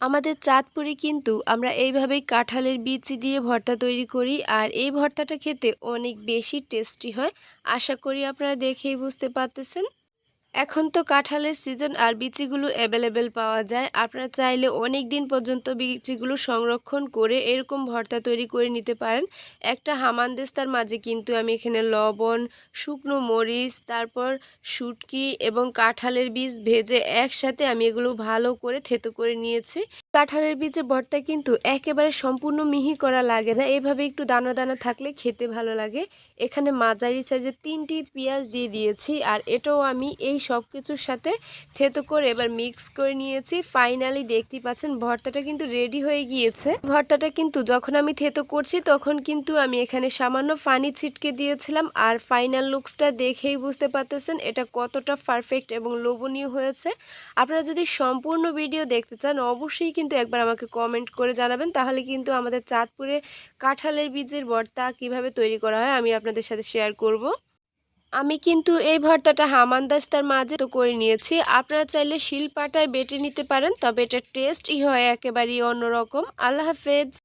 আমাদের চাঁদপুরে কিন্তু আমরা এইভাবেই কাঁঠালের বিচি দিয়ে ভর্তা তৈরি করি, আর এই ভর্তাটা খেতে অনেক বেশি টেস্টি হয়। আশা করি আপনারা দেখেই বুঝতে পারতেছেন। এখন তো কাঁঠালের সিজন আর বিচিগুলো অ্যাভেলেবেল পাওয়া যায়। আপনারা চাইলে অনেক দিন পর্যন্ত বিচিগুলো সংরক্ষণ করে এরকম ভর্তা তৈরি করে নিতে পারেন। একটা হামানদেস্তার মাঝে কিন্তু আমি এখানে লবণ, শুকনো মরিচ, তারপর শুটকি এবং কাঁঠালের বীজ ভেজে একসাথে আমি এগুলো ভালো করে থেতো করে নিয়েছি। কাঁঠালের বীজের ভর্তা কিন্তু একেবারে সম্পূর্ণ মিহি করা লাগে না। এভাবে একটু দানা দানা থাকলে খেতে ভালো লাগে। এখানে মাঝারি সাইজের তিনটি পেঁয়াজ দিয়ে দিয়েছি আর এটাও আমি এই সব কিছুর সাথে থেতো করে এবার মিক্স করে নিয়েছি। ফাইনালি দেখতে পাচ্ছেন ভর্তাটা কিন্তু রেডি হয়ে গিয়েছে। ভর্তাটা কিন্তু যখন আমি থেতো করছি তখন কিন্তু আমি এখানে সামান্য পানি ছিটকে দিয়েছিলাম আর ফাইনাল লুকসটা দেখেই বুঝতে পারতেছেন এটা কতটা পারফেক্ট এবং লোভনীয় হয়েছে। আপনারা যদি সম্পূর্ণ ভিডিও দেখতে চান অবশ্যই কিন্তু একবার আমাকে কমেন্ট করে জানাবেন, তাহলে কিন্তু আমাদের চাঁদপুরে কাঁঠালের বীজের ভর্তা কীভাবে তৈরি করা হয় আমি আপনাদের সাথে শেয়ার করব। আমি কিন্তু এই ভর্তাটা হামানদাস্তার মাঝে তো করে নিয়েছি। আপনারা চাইলে শিলপাটায় বেটে নিতে পারেন, তবে এটার টেস্টই হয় একেবারেই অন্যরকম। আল্লাহ হাফেজ।